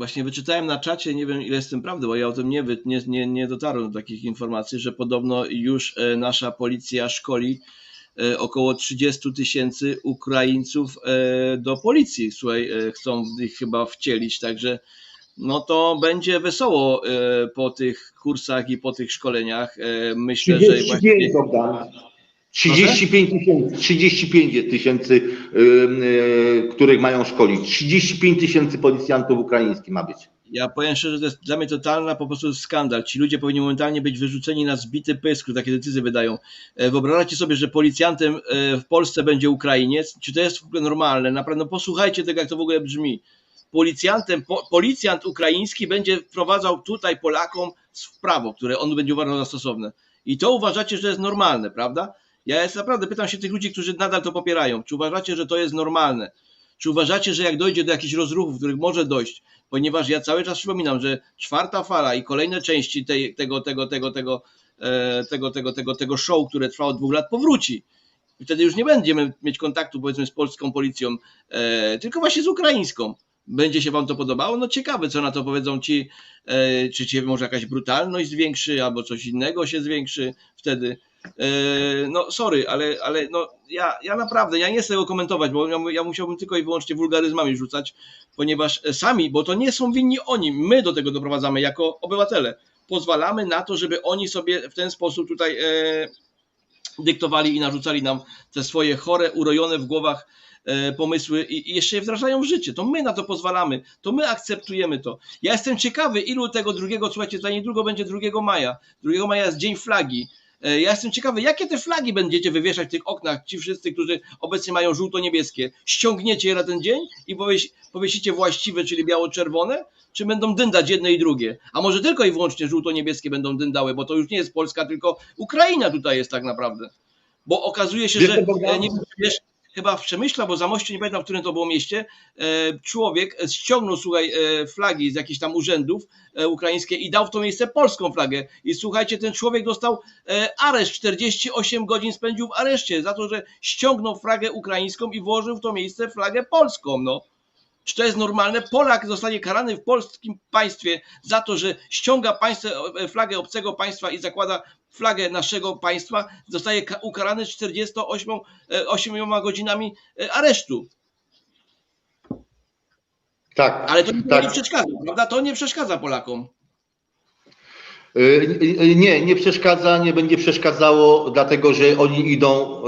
Właśnie wyczytałem na czacie, nie wiem ile jest tym prawdy, bo ja o tym nie, nie, nie, nie dotarłem do takich informacji, że podobno już e, nasza policja szkoli e, około 30 tysięcy Ukraińców e, do policji. Słuchaj, chcą ich chyba wcielić, także no to będzie wesoło po tych kursach i po tych szkoleniach. Myślę, że 35 właśnie. Bogdan. 35 tysięcy, 35 tysięcy, y, y, których mają szkolić. 35 tysięcy policjantów ukraińskich ma być. Ja powiem szczerze, to jest dla mnie totalna po prostu skandal. Ci ludzie powinni momentalnie być wyrzuceni na zbity pysk, które takie decyzje wydają. E, Wyobrażacie sobie, że policjantem e, w Polsce będzie Ukrainiec? Czy to jest w ogóle normalne? Naprawdę, no posłuchajcie tego, jak to w ogóle brzmi. Policjantem, po, policjant ukraiński będzie wprowadzał tutaj Polakom prawo, które on będzie uważał za stosowne. I to uważacie, że jest normalne, prawda? Ja jest naprawdę pytam się tych ludzi, którzy nadal to popierają. Czy uważacie, że to jest normalne? Czy uważacie, że jak dojdzie do jakichś rozruchów, których może dojść, ponieważ ja cały czas przypominam, że czwarta fala i kolejne części tej, tego, tego, tego, tego, e, tego, tego, tego, tego show, które trwało od dwóch lat, powróci. I wtedy już nie będziemy mieć kontaktu, powiedzmy, z polską policją, e, tylko właśnie z ukraińską. Będzie się Wam to podobało? No ciekawe, co na to powiedzą ci, e, czy się może jakaś brutalność zwiększy, albo coś innego się zwiększy wtedy. E, no sorry, ale, ale no, ja, ja naprawdę, ja nie chcę tego komentować, bo ja, ja musiałbym tylko i wyłącznie wulgaryzmami rzucać, ponieważ sami, bo to nie są winni oni, my do tego doprowadzamy jako obywatele. Pozwalamy na to, żeby oni sobie w ten sposób tutaj e, dyktowali i narzucali nam te swoje chore, urojone w głowach e, pomysły i, jeszcze je wdrażają w życie. To my na to pozwalamy, to my akceptujemy to. Ja jestem ciekawy, ilu tego drugiego, słuchajcie, za niedługo będzie 2 maja. 2 maja jest Dzień Flagi. E, Ja jestem ciekawy, jakie te flagi będziecie wywieszać w tych oknach, ci wszyscy, którzy obecnie mają żółto-niebieskie. Ściągniecie je na ten dzień i powiesi, powiesicie właściwe, czyli biało-czerwone? Czy będą dyndać jedne i drugie? A może tylko i wyłącznie żółto-niebieskie będą dyndały, bo to już nie jest Polska, tylko Ukraina tutaj jest tak naprawdę. Bo okazuje się, Wiesz że nie wiesz, chyba w Przemyślu albo Zamościu, nie pamiętam, w którym to było mieście, e, człowiek ściągnął, słuchaj, e, flagi z jakichś tam urzędów e, ukraińskie i dał w to miejsce polską flagę. I słuchajcie, ten człowiek dostał areszt, 48 godzin spędził w areszcie za to, że ściągnął flagę ukraińską i włożył w to miejsce flagę polską, no. Czy to jest normalne? Polak zostanie karany w polskim państwie za to, że ściąga e, flagę obcego państwa i zakłada flagę naszego państwa, zostaje ka- ukarany 48 e, 8 godzinami e, aresztu. Tak. Ale to nie, tak. nie przeszkadza, prawda? To nie przeszkadza Polakom. Nie, nie przeszkadza, nie będzie przeszkadzało, dlatego że oni idą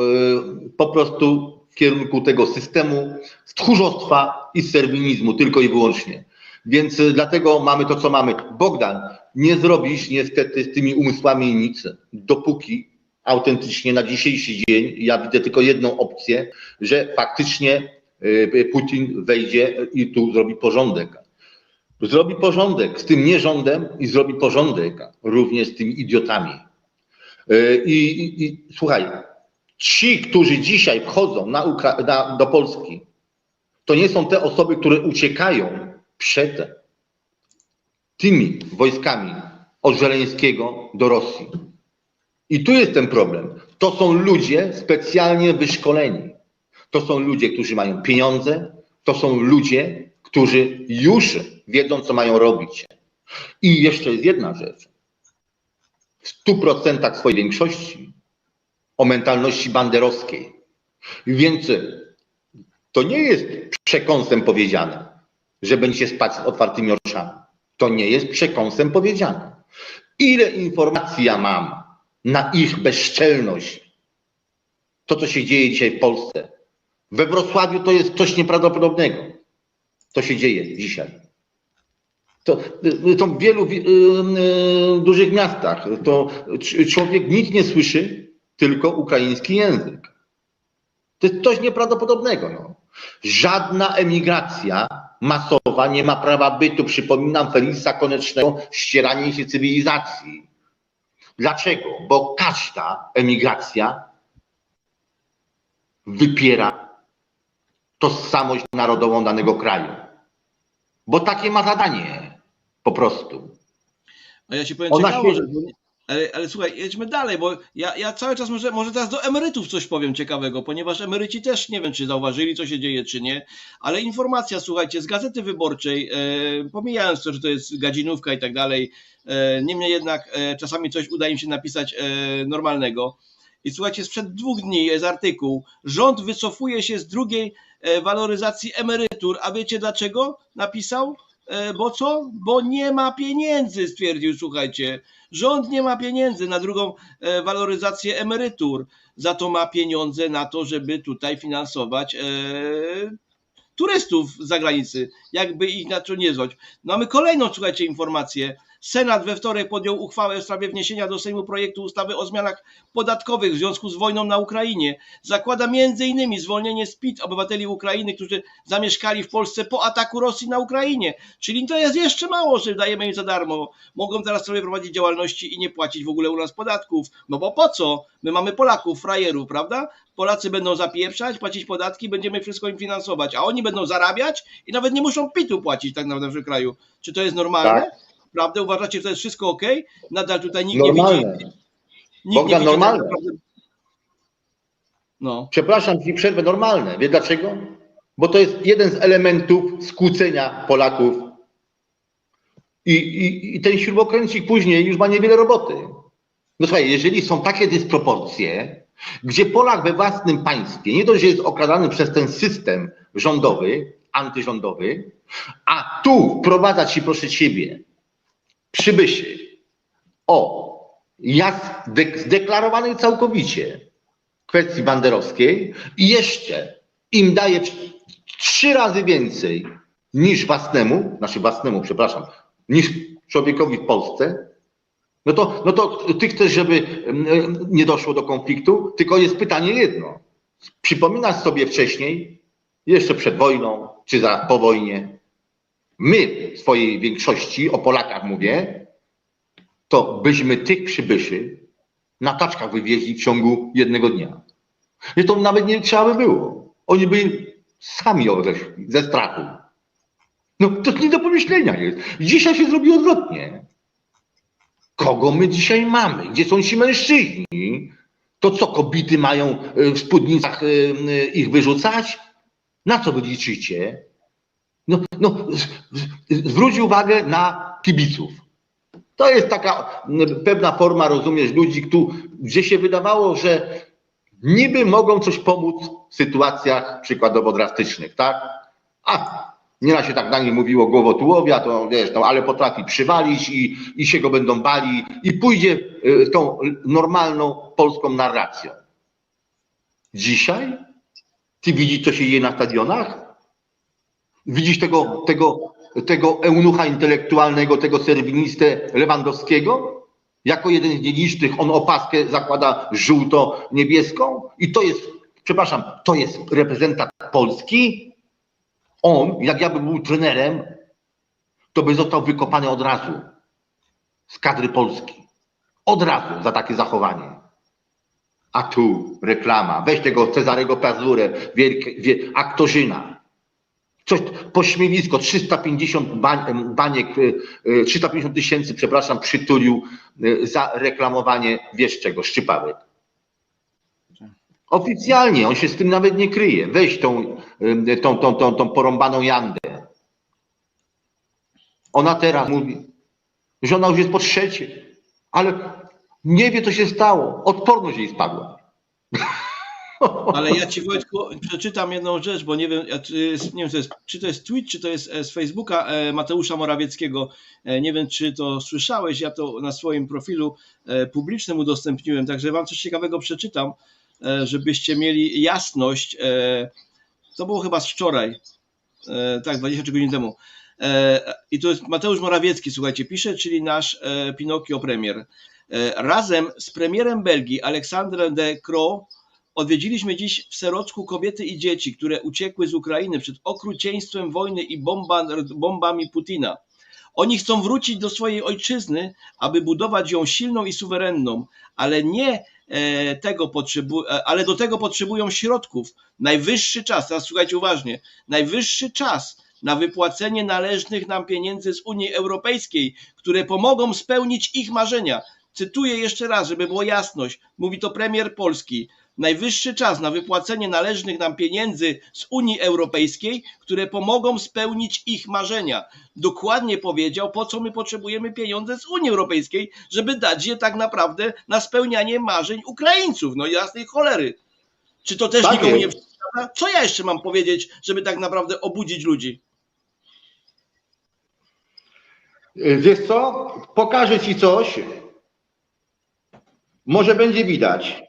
po prostu w kierunku tego systemu tchórzostwa i serwinizmu, tylko i wyłącznie. Więc y, dlatego mamy to, co mamy. Bogdan, nie zrobisz niestety z tymi umysłami nic, dopóki autentycznie na dzisiejszy dzień ja widzę tylko jedną opcję, że faktycznie y, Putin wejdzie i tu zrobi porządek zrobi porządek z tym nierządem i zrobi porządek również z tymi idiotami. I, i, i słuchaj, ci, którzy dzisiaj wchodzą na Ukra- na, do Polski, to nie są te osoby, które uciekają przed tymi wojskami od Żeleńskiego do Rosji. I tu jest ten problem. To są ludzie specjalnie wyszkoleni. To są ludzie, którzy mają pieniądze, to są ludzie, którzy już wiedzą, co mają robić. I jeszcze jest jedna rzecz. W stu procentach swojej większości o mentalności banderowskiej. Więc to nie jest przekąsem powiedziane, że będziecie spać z otwartymi oczami. To nie jest przekąsem powiedziane. Ile informacji ja mam na ich bezczelność, to co się dzieje dzisiaj w Polsce. We Wrocławiu to jest coś nieprawdopodobnego. To się dzieje dzisiaj. To, to w wielu wi- y, y, dużych miastach to człowiek nic nie słyszy, tylko ukraiński język. To jest coś nieprawdopodobnego. No. Żadna emigracja masowa nie ma prawa bytu. Przypominam Feliksa Konecznego, ścieranie się cywilizacji. Dlaczego? Bo każda emigracja wypiera tożsamość narodową danego kraju. Bo takie ma zadanie. Po prostu. A ja ci powiem Ona ciekawo, się- że, Ale, ale słuchaj, jedźmy dalej, bo ja, ja cały czas może, może teraz do emerytów coś powiem ciekawego, ponieważ emeryci też nie wiem, czy zauważyli, co się dzieje, czy nie, ale informacja, słuchajcie, z Gazety Wyborczej, e, pomijając to, że to jest gadzinówka i tak dalej, e, niemniej jednak e, czasami coś udaje mi się napisać e, normalnego. I słuchajcie, sprzed dwóch dni jest artykuł, rząd wycofuje się z drugiej e, waloryzacji emerytur, a wiecie dlaczego? Napisał? E, Bo co? Bo nie ma pieniędzy, stwierdził, słuchajcie. Rząd nie ma pieniędzy na drugą e, waloryzację emerytur. Za to ma pieniądze na to, żeby tutaj finansować e, turystów z zagranicy. Jakby ich na to nie zwać. Mamy kolejną, słuchajcie, informację. Senat we wtorek podjął uchwałę w sprawie wniesienia do Sejmu projektu ustawy o zmianach podatkowych w związku z wojną na Ukrainie. Zakłada m.in. zwolnienie z PIT obywateli Ukrainy, którzy zamieszkali w Polsce po ataku Rosji na Ukrainie. Czyli to jest jeszcze mało, że dajemy im za darmo. Mogą teraz sobie prowadzić działalności i nie płacić w ogóle u nas podatków. No bo po co? My mamy Polaków, frajerów, prawda? Polacy będą zapieprzać, płacić podatki, będziemy wszystko im finansować, a oni będą zarabiać i nawet nie muszą PIT-u płacić tak naprawdę w kraju. Czy to jest normalne? Tak. Prawda? Uważacie, że to jest wszystko ok? Nadal tutaj nikt Normalne. nie widzi. Nikt Bogdan, widzi, normalne. naprawdę- No. Przepraszam, ci przerwę normalne. Wie dlaczego? Bo to jest jeden z elementów skłócenia Polaków. I, i, I ten śrubokręcik później już ma niewiele roboty. No słuchaj, jeżeli są takie dysproporcje, gdzie Polak we własnym państwie nie dość, że jest okradany przez ten system rządowy, antyrządowy, a tu wprowadza ci, proszę ciebie, przybyszy o zdeklarowanej całkowicie kwestii banderowskiej i jeszcze im daje tr- trzy razy więcej niż własnemu, znaczy własnemu, przepraszam, niż człowiekowi w Polsce, no to, no to ty chcesz, żeby mm, nie doszło do konfliktu, tylko jest pytanie jedno. Przypominasz sobie wcześniej, jeszcze przed wojną, czy zaraz po wojnie, my w swojej większości, o Polakach mówię, to byśmy tych przybyszy na taczkach wywieźli w ciągu jednego dnia. I to nawet nie trzeba by było. Oni by sami odeszli ze strachu. No to nie do pomyślenia jest. Dzisiaj się zrobi odwrotnie. Kogo my dzisiaj mamy? Gdzie są ci mężczyźni? To co, kobiety mają y, w spódnicach y, ich wyrzucać? Na co wy liczycie? No, no, zwróć uwagę na kibiców. To jest taka pewna forma, rozumiesz, ludzi, tu, gdzie się wydawało, że niby mogą coś pomóc w sytuacjach przykładowo drastycznych, tak? A nieraz się tak na nim mówiło głowotułowia, to wiesz, no, ale potrafi przywalić i, i się go będą bali i pójdzie y, tą normalną polską narracją. Dzisiaj? Ty widzisz, co się dzieje na stadionach? Widzisz tego, tego, tego eunucha intelektualnego, tego serwinistę Lewandowskiego? Jako jeden z nielicznych on opaskę zakłada żółto-niebieską i to jest, przepraszam, to jest reprezentant Polski. On, jak ja bym był trenerem, to by został wykopany od razu z kadry Polski. Od razu za takie zachowanie. A tu reklama. Weź tego Cezarego Pazurę, wielkie, wie, aktorzyna. Coś, pośmiewisko, 350 bań, baniek, y, y, 350 tysięcy, przepraszam, przytulił y, za reklamowanie, wiesz czego, szczypawek. Oficjalnie, on się z tym nawet nie kryje. Weź tą, y, tą, tą, tą, tą porąbaną Jandę. Ona teraz mówi, że ona już jest po trzecie, ale nie wie, co się stało. Odporność jej spadła. Ale ja ci Wojtku przeczytam jedną rzecz, bo nie wiem, nie wiem to jest, czy to jest tweet, czy to jest e, z Facebooka e, Mateusza Morawieckiego. E, Nie wiem, czy to słyszałeś, ja to na swoim profilu publicznym udostępniłem, także wam coś ciekawego przeczytam, żebyście mieli jasność. To było chyba z wczoraj, tak, 23 godzin temu. I to jest Mateusz Morawiecki, słuchajcie, pisze, czyli nasz Pinokio premier. Razem z premierem Belgii Aleksandrem de Croo Odwiedziliśmy dziś w Serocku kobiety i dzieci, które uciekły z Ukrainy przed okrucieństwem wojny i bomba, bombami Putina. Oni chcą wrócić do swojej ojczyzny, aby budować ją silną i suwerenną, ale nie e, tego potrzebu- e, ale do tego potrzebują środków. Najwyższy czas, teraz słuchajcie uważnie, najwyższy czas na wypłacenie należnych nam pieniędzy z Unii Europejskiej, które pomogą spełnić ich marzenia. Cytuję jeszcze raz, żeby było jasność. Mówi to premier Polski. Najwyższy czas na wypłacenie należnych nam pieniędzy z Unii Europejskiej, które pomogą spełnić ich marzenia. Dokładnie powiedział, po co my potrzebujemy pieniądze z Unii Europejskiej, żeby dać je tak naprawdę na spełnianie marzeń Ukraińców. No jasnej cholery. Czy to też Tak nikomu nie przeszkadza? Co ja jeszcze mam powiedzieć, żeby tak naprawdę obudzić ludzi? Wiesz co? Pokażę ci coś. Może będzie widać.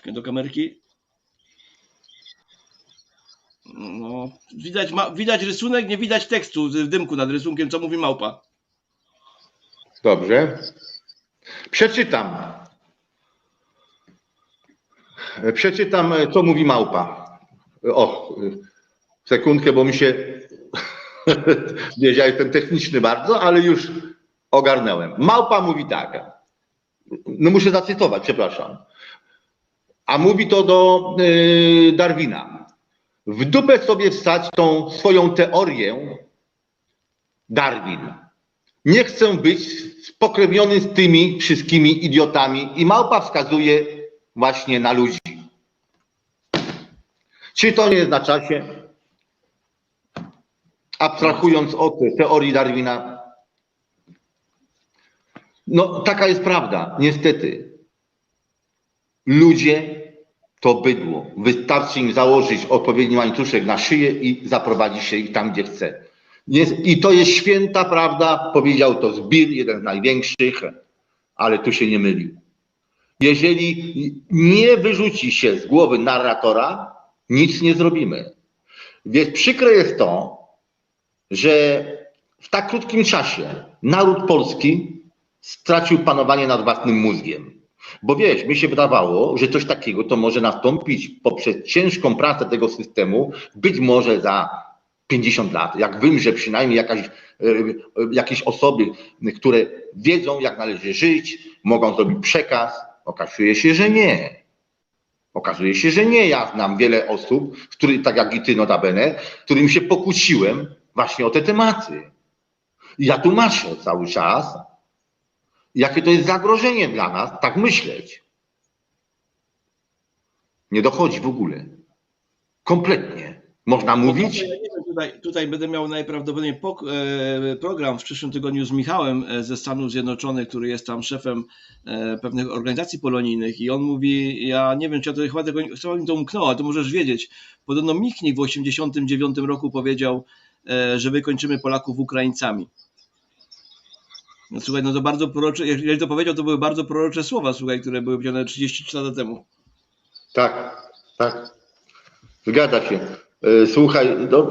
Czekaj do kamerki. No, widać, ma, widać rysunek, nie widać tekstu w dymku nad rysunkiem, co mówi małpa. Dobrze. Przeczytam. Przeczytam, co mówi małpa. O, sekundkę, bo mi się. Wiesz, ja jestem techniczny bardzo, ale już ogarnąłem. Małpa mówi tak. No muszę zacytować, przepraszam. A mówi to do y, Darwina. W dupę sobie wstać tą swoją teorię, Darwin. Nie chcę być spokrewniony z tymi wszystkimi idiotami i małpa wskazuje właśnie na ludzi. Czy to nie jest na czasie? Abstrahując od teorii Darwina. No, taka jest prawda, niestety. Ludzie to bydło. Wystarczy im założyć odpowiedni łańcuszek na szyję i zaprowadzić się ich tam, gdzie chce. I to jest święta prawda, powiedział to Zbir, jeden z największych, ale tu się nie mylił. Jeżeli nie wyrzuci się z głowy narratora, nic nie zrobimy. Więc przykre jest to, że w tak krótkim czasie naród polski stracił panowanie nad własnym mózgiem. Bo wiesz, mi się wydawało, że coś takiego to może nastąpić poprzez ciężką pracę tego systemu, być może za 50 lat, jak wymrze przynajmniej jakaś, e, jakieś osoby, które wiedzą, jak należy żyć, mogą zrobić przekaz. Okazuje się, że nie. Okazuje się, że nie. Ja znam wiele osób, który, tak jak i ty notabene, którym się pokłóciłem właśnie o te tematy. I ja tłumaczę cały czas, jakie to jest zagrożenie dla nas, tak myśleć. Nie dochodzi w ogóle. Kompletnie. Można mówić? Ja nie wiem, Tutaj, tutaj będę miał najprawdopodobniej e, program w przyszłym tygodniu z Michałem e, ze Stanów Zjednoczonych, który jest tam szefem e, pewnych organizacji polonijnych i on mówi, ja nie wiem, czy ja to chyba tego, chyba mi to umknęło, ale to możesz wiedzieć. Podobno Michnik w 89 roku powiedział, że wykończymy Polaków Ukraińcami. No, słuchaj, no to bardzo prorocze, jeżeli to powiedział, to były bardzo prorocze słowa, słuchaj, które były powiedziane 33 lata temu. Tak, tak. Zgadza się. E, Słuchaj, no,